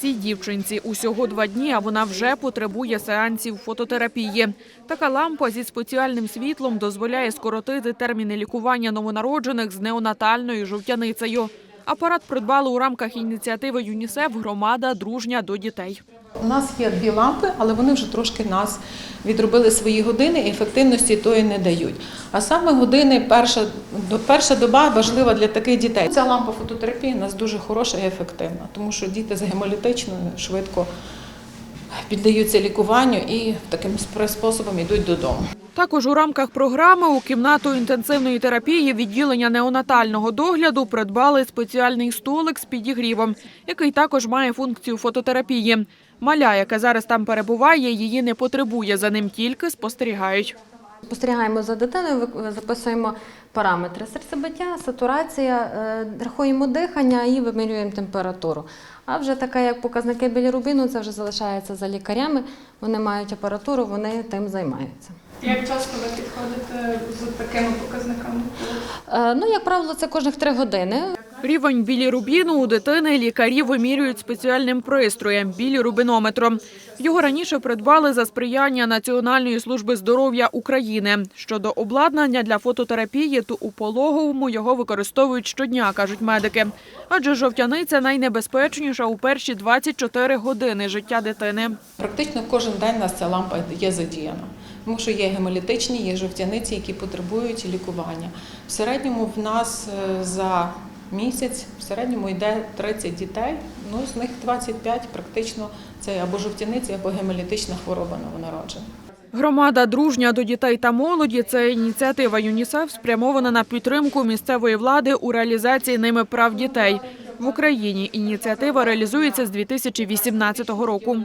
Цій дівчинці усього два дні, а вона вже потребує сеансів фототерапії. Така лампа зі спеціальним світлом дозволяє скоротити терміни лікування новонароджених з неонатальною жовтяницею. Апарат придбали у рамках ініціативи ЮНІСЕФ «Громада дружня до дітей». У нас є дві лампи, але вони вже трошки нас відробили свої години і ефективності тої не дають. А саме години перша, перша доба важлива для таких дітей. Ця лампа фототерапії у нас дуже хороша і ефективна, тому що діти з гемолітичною швидко піддаються лікуванню і таким способом йдуть додому. Також у рамках програми у кімнату інтенсивної терапії відділення неонатального догляду придбали спеціальний столик з підігрівом, який також має функцію фототерапії. Маля, яка зараз там перебуває, її не потребує, за ним тільки спостерігають. Спостерігаємо за дитиною, записуємо параметри серцебиття, сатурація, е, рахуємо дихання і вимірюємо температуру. А вже така, як показники білірубіну, це вже залишається за лікарями. Вони мають апаратуру, вони тим займаються. Як часто ви підходите з такими показниками? Е, Ну, як правило, це кожних три години. Рівень білірубіну у дитини лікарі вимірюють спеціальним пристроєм білірубинометром. Його раніше придбали за сприяння Національної служби здоров'я України. Щодо обладнання для фототерапії, то у пологовому його використовують щодня, кажуть медики. Адже жовтяниця найнебезпечніша у перші 24 години життя дитини. Практично кожен день нас ця лампа є задіяна. Тому що є гемолітичні, є жовтяниці, які потребують лікування. В середньому в нас е, за місяць в середньому йде 30 дітей. Ну з них 25 практично це або жовтяниці, або гемолітична хвороба новонароджена. Громада дружня до дітей та молоді це ініціатива ЮНІСЕФ спрямована на підтримку місцевої влади у реалізації ними прав дітей. В Україні ініціатива реалізується з 2018 року.